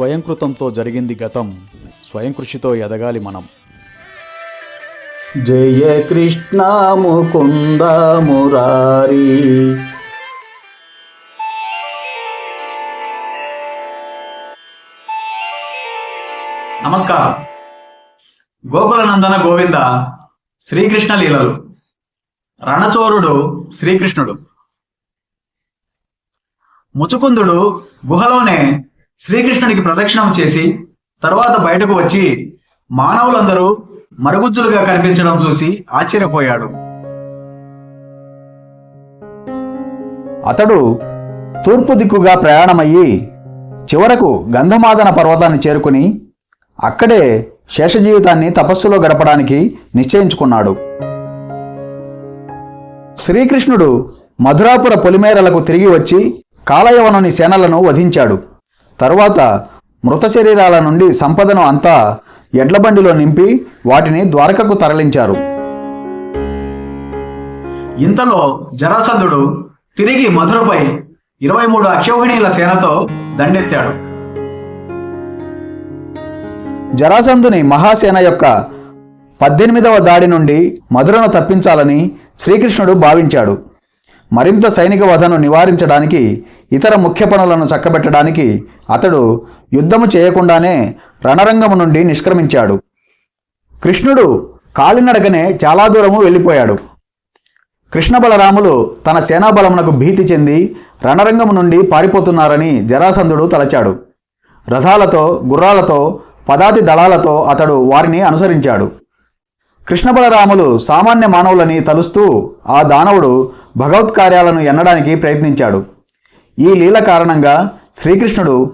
స్వయంకృతంతో జరిగింది గతం. స్వయం కృషితో ఎదగాలి మనం. జయ కృష్ణ ముకుంద మురారి. నమస్కారం. గోకుల నందన గోవింద శ్రీకృష్ణ లీలలు. రణచోరుడు శ్రీకృష్ణుడు. ముచుకుందుడు గుహలోనే శ్రీకృష్ణుడికి ప్రదక్షిణం చేసి తర్వాత బయటకు వచ్చి మానవులందరూ మరుగుజ్జులుగా కనిపించడం చూసి ఆశ్చర్యపోయాడు. అతడు తూర్పు దిక్కుగా ప్రయాణమయ్యి చివరకు గంధమాదన పర్వతాన్ని చేరుకుని అక్కడే శేష జీవితాన్ని తపస్సులో గడపడానికి నిశ్చయించుకున్నాడు. శ్రీకృష్ణుడు మధురాపుర పొలిమేరలకు తిరిగి వచ్చి కాలయవనుని సేనలను వధించాడు. తరువాత మృత శరీరాల నుండి సంపదను అంతా ఎడ్లబండిలో నింపి వాటిని ద్వారకకు తరలించారు. ఇంతలో జరాసంధుడు తిరిగి మధురపై ఇరవై మూడు అక్షౌహిణీల సేనతో దండెత్తాడు. జరాసంధుని మహాసేన యొక్క పద్దెనిమిదవ దాడి నుండి మధురను తప్పించాలని శ్రీకృష్ణుడు భావించాడు. మరింత సైనిక వధను నివారించడానికి ఇతర ముఖ్య పనులను చక్కబెట్టడానికి అతడు యుద్ధము చేయకుండానే రణరంగము నుండి నిష్క్రమించాడు. కృష్ణుడు కాలినడకనే చాలా దూరము వెళ్ళిపోయాడు. కృష్ణ బలరాములు తన సేనాబలమునకు భీతి చెంది రణరంగము నుండి పారిపోతున్నారని జరాసంధుడు తలచాడు. రథాలతో గుర్రాలతో పదాతి దళాలతో అతడు వారిని అనుసరించాడు. కృష్ణ బలరాములు సామాన్య మానవులని తలుస్తూ ఆ దానవుడు భగవత్ కార్యాలను ఎన్నడానికి ప్రయత్నించాడు. ఈ లీల కారణంగా శ్రీకృష్ణుడు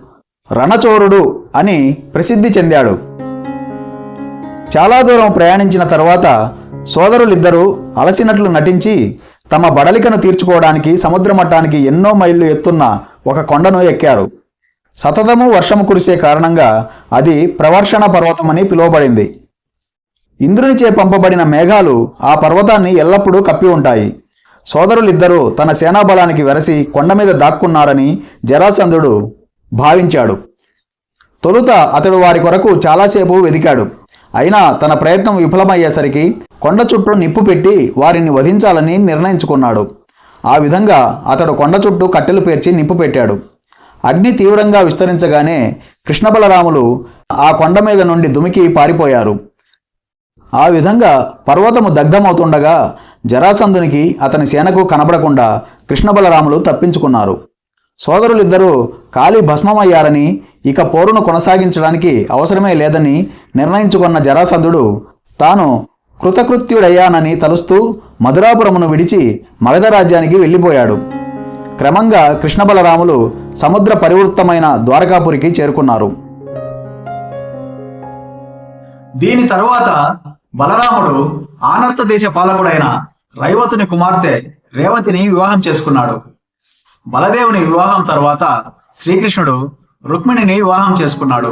రణచోరుడు అని ప్రసిద్ధి చెందాడు. చాలా దూరం ప్రయాణించిన తర్వాత సోదరులిద్దరూ అలసినట్లు నటించి తమ బడలికను తీర్చుకోవడానికి సముద్ర మట్టానికి ఎన్నో మైళ్ళు ఎత్తున్న ఒక కొండను ఎక్కారు. సతతము వర్షము కురిసే కారణంగా అది ప్రవర్షణ పర్వతమని పిలువబడింది. ఇంద్రునిచే పంపబడిన మేఘాలు ఆ పర్వతాన్ని ఎల్లప్పుడూ కప్పి ఉంటాయి. సోదరులిద్దరూ తన సేనాబలానికి వెరసి కొండ మీద దాక్కున్నారని జరాసంధుడు భావించాడు. తొలుత అతడు వారి కొరకు చాలాసేపు వెదికాడు అయినా తన ప్రయత్నం విఫలమయ్యేసరికి కొండ చుట్టూ నిప్పు పెట్టి వారిని వధించాలని నిర్ణయించుకున్నాడు. ఆ విధంగా అతడు కొండ చుట్టూ కట్టెలు పేర్చి నిప్పు పెట్టాడు. అగ్ని తీవ్రంగా విస్తరించగానే కృష్ణబలరాములు ఆ కొండ మీద నుండి దుమికి పారిపోయారు. ఆ విధంగా పర్వతము దగ్ధమవుతుండగా జరాసంధునికి అతని సేనకు కనబడకుండా కృష్ణబలరాములు తప్పించుకున్నారు. సోదరులిద్దరూ కాలి భస్మమయ్యారని ఇక పోరును కొనసాగించడానికి అవసరమే లేదని నిర్ణయించుకున్న జరాసంధుడు తాను కృతకృత్యుడయ్యానని తలుస్తూ మధురాపురమును విడిచి మగధ రాజ్యానికి వెళ్ళిపోయాడు. క్రమంగా కృష్ణబలరాములు సముద్ర పరివృత్తమైన ద్వారకాపురికి చేరుకున్నారు. దీని తరువాత బలరాముడు ఆనంద దేశ పాలకుడైన రైవతుని కుమార్తె రేవతిని వివాహం చేసుకున్నాడు. బలదేవుని వివాహం తర్వాత శ్రీకృష్ణుడు రుక్మిణిని వివాహం చేసుకున్నాడు.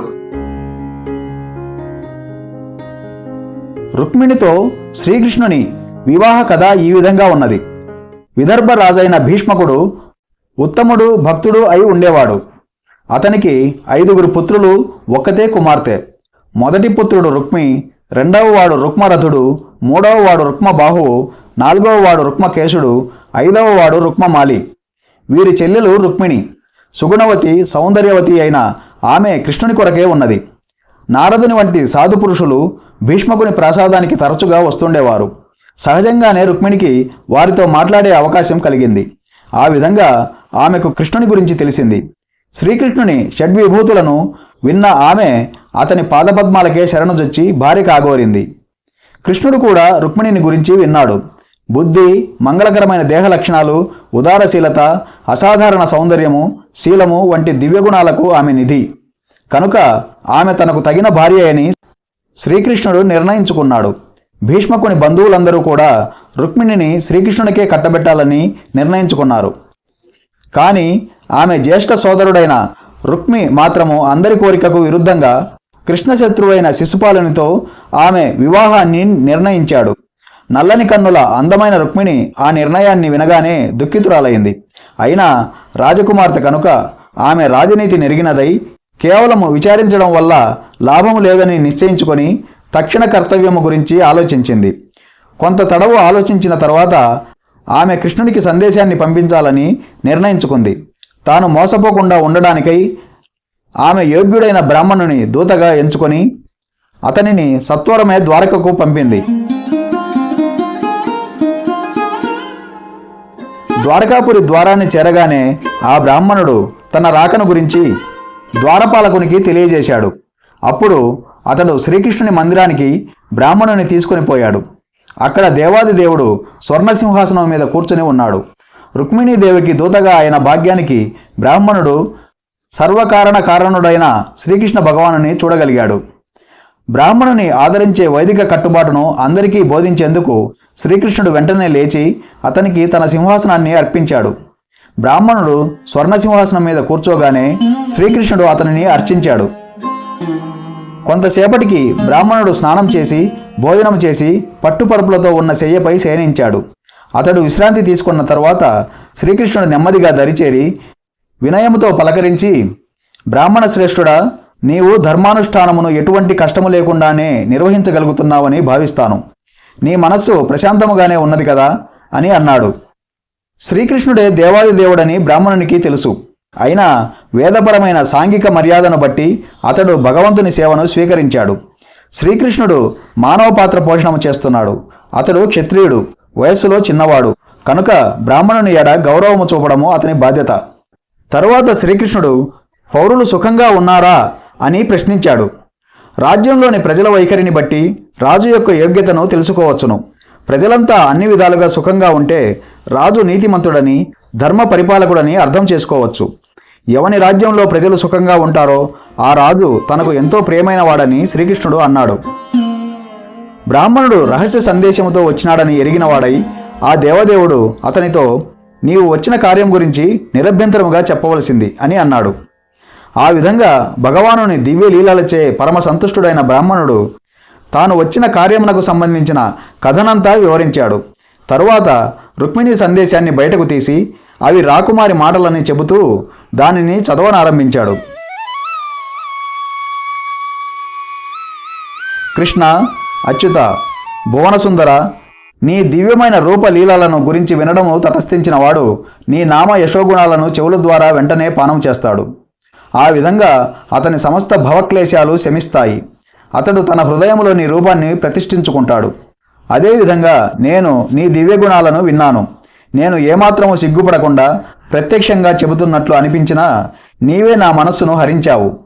రుక్మిణితో శ్రీకృష్ణుని వివాహ కథ ఈ విధంగా ఉన్నది. విదర్భ రాజైన భీష్మకుడు ఉత్తముడు భక్తుడు అయి ఉండేవాడు. అతనికి ఐదుగురు పుత్రులు ఒక్కతే కుమార్తె. మొదటి పుత్రుడు రుక్మి రెండవ వాడు రుక్మరథుడు మూడవ వాడు రుక్మబాహువు నాలుగవ వాడు రుక్మకేశుడు ఐదవ వాడు రుక్మమాలి. వీరి చెల్లెలు రుక్మిణి. సుగుణవతి సౌందర్యవతి అయిన ఆమె కృష్ణుని కొరకే ఉన్నది. నారదుని వంటి సాధు పురుషులు భీష్మకుని ప్రసాదానికి తరచుగా వస్తుండేవారు. సహజంగానే రుక్మిణికి వారితో మాట్లాడే అవకాశం కలిగింది. ఆ విధంగా ఆమెకు కృష్ణుని గురించి తెలిసింది. శ్రీకృష్ణుని షడ్విభూతులను విన్న ఆమె అతని పాదపద్మాలకే శరణుజొచ్చి భార్య కాగోరింది. కృష్ణుడు కూడా రుక్మిణిని గురించి విన్నాడు. బుద్ధి మంగళకరమైన దేహ లక్షణాలు ఉదారశీలత అసాధారణ సౌందర్యము శీలము వంటి దివ్యగుణాలకు ఆమె నిధి. కనుక ఆమె తనకు తగిన భార్య అని శ్రీకృష్ణుడు నిర్ణయించుకున్నాడు. భీష్మకుని బంధువులందరూ కూడా రుక్మిణిని శ్రీకృష్ణునికే కట్టబెట్టాలని నిర్ణయించుకున్నారు. కానీ ఆమె జ్యేష్ఠ సోదరుడైన రుక్మి మాత్రము అందరి కోరికకు విరుద్ధంగా కృష్ణశత్రువైన శిశుపాలునితో ఆమె వివాహాన్ని నిర్ణయించాడు. నల్లని కన్నుల అందమైన రుక్మిణి ఆ నిర్ణయాన్ని వినగానే దుఃఖితురాలైంది. అయినా రాజకుమార్తె కనుక ఆమె రాజనీతి నెరిగినదై కేవలం విచారించడం వల్ల లాభము లేదని నిశ్చయించుకొని తక్షణ కర్తవ్యము గురించి ఆలోచించింది. కొంత తడవు ఆలోచించిన తర్వాత ఆమె కృష్ణునికి సందేశాన్ని పంపించాలని నిర్ణయించుకుంది. తాను మోసపోకుండా ఉండడానికై ఆమె యోగ్యుడైన బ్రాహ్మణుని దూతగా ఎంచుకొని అతనిని సత్వరమే ద్వారకకు పంపింది. ద్వారకాపురి ద్వారాన్ని చేరగానే ఆ బ్రాహ్మణుడు తన రాకను గురించి ద్వారపాలకునికి తెలియజేశాడు. అప్పుడు అతడు శ్రీకృష్ణుని మందిరానికి బ్రాహ్మణుని తీసుకొని పోయాడు. అక్కడ దేవాది దేవుడు స్వర్ణసింహాసనం మీద కూర్చుని ఉన్నాడు. రుక్మిణీదేవికి దూతగా ఆయన భాగ్యానికి బ్రాహ్మణుడు సర్వకారణ కారణుడైన శ్రీకృష్ణ భగవానుని చూడగలిగాడు. బ్రాహ్మణుని ఆదరించే వైదిక కట్టుబాటును అందరికీ బోధించేందుకు శ్రీకృష్ణుడు వెంటనే లేచి అతనికి తన సింహాసనాన్ని అర్పించాడు. బ్రాహ్మణుడు స్వర్ణ సింహాసనం మీద కూర్చోగానే శ్రీకృష్ణుడు అతనిని అర్చించాడు. కొంతసేపటికి బ్రాహ్మణుడు స్నానం చేసి భోజనం చేసి పట్టుపరుపులతో ఉన్న శయ్యపై శయనించాడు. అతడు విశ్రాంతి తీసుకున్న తర్వాత శ్రీకృష్ణుడు నెమ్మదిగా దరిచేరి వినయముతో పలకరించి బ్రాహ్మణ శ్రేష్ఠుడా నీవు ధర్మానుష్ఠానమును ఎటువంటి కష్టము లేకుండానే నిర్వహించగలుగుతున్నావని భావిస్తాను. నీ మనస్సు ప్రశాంతముగానే ఉన్నది కదా? అని అన్నాడు. శ్రీకృష్ణుడే దేవాది దేవుడని బ్రాహ్మణునికి తెలుసు. అయినా వేదపరమైన సాంఘిక మర్యాదను బట్టి అతడు భగవంతుని సేవను స్వీకరించాడు. శ్రీకృష్ణుడు మానవ పాత్ర పోషణము చేస్తున్నాడు. అతడు క్షత్రియుడు వయస్సులో చిన్నవాడు. కనుక బ్రాహ్మణుని ఎడ గౌరవము చూపడము అతని బాధ్యత. తరువాత శ్రీకృష్ణుడు పౌరులు సుఖంగా ఉన్నారా? అని ప్రశ్నించాడు. రాజ్యంలోని ప్రజల వైఖరిని బట్టి రాజు యొక్క యోగ్యతను తెలుసుకోవచ్చును. ప్రజలంతా అన్ని విధాలుగా సుఖంగా ఉంటే రాజు నీతిమంతుడని ధర్మ పరిపాలకుడని అర్థం చేసుకోవచ్చు. ఎవని రాజ్యంలో ప్రజలు సుఖంగా ఉంటారో ఆ రాజు తనకు ఎంతో ప్రేమైన వాడని శ్రీకృష్ణుడు అన్నాడు. బ్రాహ్మణుడు రహస్య సందేశముతో వచ్చినాడని ఎరిగినవాడై ఆ దేవదేవుడు అతనితో నీవు వచ్చిన కార్యం గురించి నిరభ్యంతరముగా చెప్పవలసింది అని అన్నాడు. ఆ విధంగా భగవానుని దివ్యలీలలచే పరమ సంతుష్టుడైన బ్రాహ్మణుడు తాను వచ్చిన కార్యమునకు సంబంధించిన కథనంతా వివరించాడు. తరువాత రుక్మిణి సందేశాన్ని బయటకు తీసి అవి రాకుమారి మాటలని చెబుతూ దానిని చదవనారంభించాడు. కృష్ణ అచ్యుత భువనసుందర నీ దివ్యమైన రూపలీలలను గురించి వినడము తటస్థించిన వాడు నీ నామ యశోగుణాలను చెవుల ద్వారా వెంటనే పానం చేస్తాడు. ఆ విధంగా అతని సమస్త భవక్లేశాలు శమిస్తాయి. అతడు తన హృదయంలోని రూపాన్ని ప్రతిష్ఠించుకుంటాడు. అదేవిధంగా నేను నీ దివ్య గుణాలను విన్నాను. నేను ఏమాత్రము సిగ్గుపడకుండా ప్రత్యక్షంగా చెబుతున్నట్లు అనిపించినా నీవే నా మనస్సును హరించావు.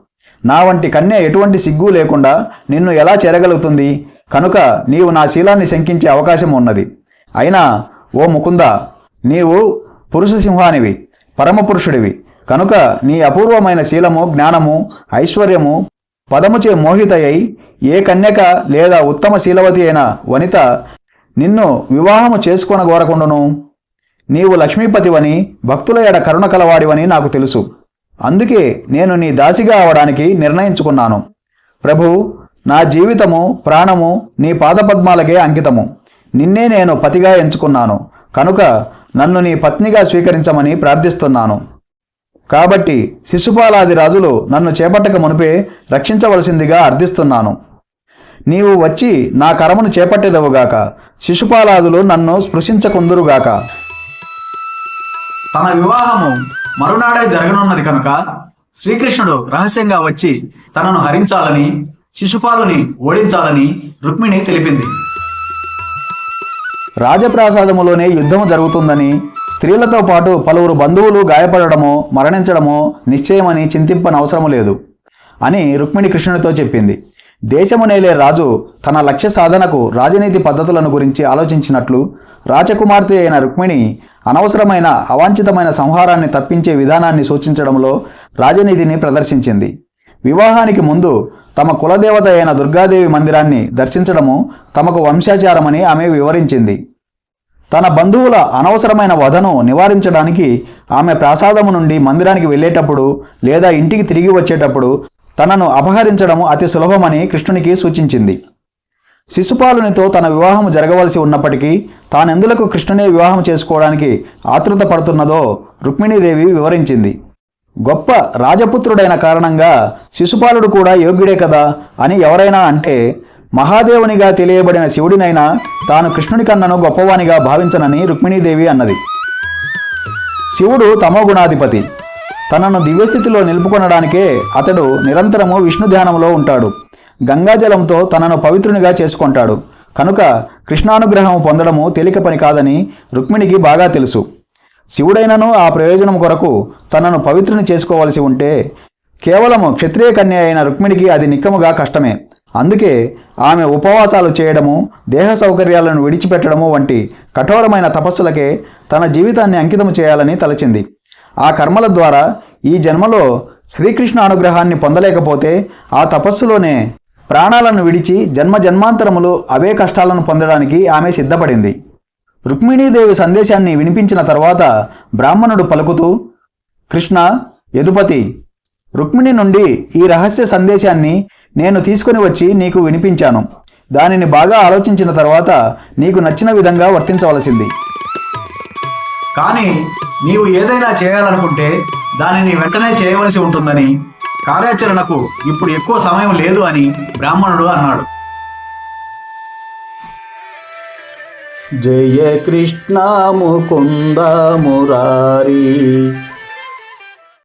నా వంటి కన్య ఎటువంటి సిగ్గు లేకుండా నిన్ను ఎలా చేరగలుగుతుంది? కనుక నీవు నా శీలాన్ని శంకించే అవకాశం ఉన్నది. అయినా ఓ ముకుంద నీవు పురుష సింహానివి పరమపురుషుడివి. కనుక నీ అపూర్వమైన శీలము జ్ఞానము ఐశ్వర్యము పదముచే మోహితయ్యై ఏ కన్యక లేదా ఉత్తమ శీలవతి అయిన వనిత నిన్ను వివాహము చేసుకొనగోరకుండును. నీవు లక్ష్మీపతివని భక్తుల ఎడ కరుణ కలవాడివని నాకు తెలుసు. అందుకే నేను నీ దాసిగా అవడానికి నిర్ణయించుకున్నాను. ప్రభు నా జీవితము ప్రాణము నీ పాదపద్మాలకే అంకితము. నిన్నే నేను పతిగా ఎంచుకున్నాను. కనుక నన్ను నీ పత్నిగా స్వీకరించమని ప్రార్థిస్తున్నాను. కాబట్టి శిశుపాలాది రాజులు నన్ను చేపట్టక మునిపే రక్షించవలసిందిగా అర్థిస్తున్నాను. నీవు వచ్చి నా కరమును చేపట్టేదవుగాక శిశుపాలాదులు నన్ను స్పృశించకుందురుగాక. తన వివాహము మరునాడే జరగనున్నది కనుక శ్రీకృష్ణుడు రహస్యంగా వచ్చి తనను హరించాలని శిశుపాలుని ఓడించాలని రుక్మిణి తెలిపింది. రాజప్రాసాదములోనే యుద్ధము జరుగుతుందని స్త్రీలతో పాటు పలువురు బంధువులు గాయపడడమో మరణించడమో నిశ్చయమని చింతింపనవసరము లేదు అని రుక్మిణి కృష్ణునితో చెప్పింది. దేశమునేలే రాజు తన లక్ష్య సాధనకు రాజనీతి పద్ధతులను గురించి ఆలోచించినట్లు రాజకుమార్తె అయిన రుక్మిణి అనవసరమైన అవాంఛితమైన సంహారాన్ని తప్పించే విధానాన్ని సూచించడంలో రాజనీతిని ప్రదర్శించింది. వివాహానికి ముందు తమ కులదేవత అయిన దుర్గాదేవి మందిరాన్ని దర్శించడము తమకు వంశాచారమని ఆమె వివరించింది. తన బంధువుల అనవసరమైన వధను నివారించడానికి ఆమె ప్రాసాదము నుండి మందిరానికి వెళ్ళేటప్పుడు లేదా ఇంటికి తిరిగి వచ్చేటప్పుడు తనను అపహరించడము అతి సులభమని కృష్ణునికి సూచించింది. శిశుపాలునితో తన వివాహం జరగవలసి ఉన్నప్పటికీ తానెందులకు కృష్ణునే వివాహం చేసుకోవడానికి ఆతృత పడుతున్నదో రుక్మిణీదేవి వివరించింది. గొప్ప రాజపుత్రుడైన కారణంగా శిశుపాలుడు కూడా యోగ్యుడే కదా అని ఎవరైనా అంటే మహాదేవునిగా తెలియబడిన శివుడినైనా తాను కృష్ణుని కన్నను గొప్పవానిగా భావించనని రుక్మిణీదేవి అన్నది. శివుడు తమోగుణాధిపతి తనను దివ్యస్థితిలో నిలుపుకొనడానికే అతడు నిరంతరము విష్ణు ధ్యానంలో ఉంటాడు. గంగాజలంతో తనను పవిత్రునిగా చేసుకుంటాడు. కనుక కృష్ణానుగ్రహం పొందడము తేలిక పని కాదని రుక్మిణికి బాగా తెలుసు. శివుడైనను ఆ ప్రయోజనం కొరకు తనను పవిత్రుని చేసుకోవలసి ఉంటే కేవలము క్షత్రియ కన్య అయిన రుక్మిణికి అది నిక్కముగా కష్టమే. అందుకే ఆమె ఉపవాసాలు చేయడము దేహ సౌకర్యాలను విడిచిపెట్టడము వంటి కఠోరమైన తపస్సులకే తన జీవితాన్ని అంకితం చేయాలని తలచింది. ఆ కర్మల ద్వారా ఈ జన్మలో శ్రీకృష్ణ అనుగ్రహాన్ని పొందలేకపోతే ఆ తపస్సులోనే ప్రాణాలను విడిచి జన్మ జన్మాంతరములు అవే కష్టాలను పొందడానికి ఆమె సిద్ధపడింది. రుక్మిణీదేవి సందేశాన్ని వినిపించిన తర్వాత బ్రాహ్మణుడు పలుకుతూ కృష్ణ యదుపతి రుక్మిణి నుండి ఈ రహస్య సందేశాన్ని నేను తీసుకుని వచ్చి నీకు వినిపించాను. దానిని బాగా ఆలోచించిన తర్వాత నీకు నచ్చిన విధంగా వర్తించవలసింది. కానీ నీవు ఏదైనా చేయాలనుకుంటే దానిని వెంటనే చేయవలసి ఉంటుందని కార్యాచరణకు ఇప్పుడు ఎక్కువ సమయం లేదు అని బ్రాహ్మణుడు అన్నాడు. జయ కృష్ణ ముకుంద మురారి.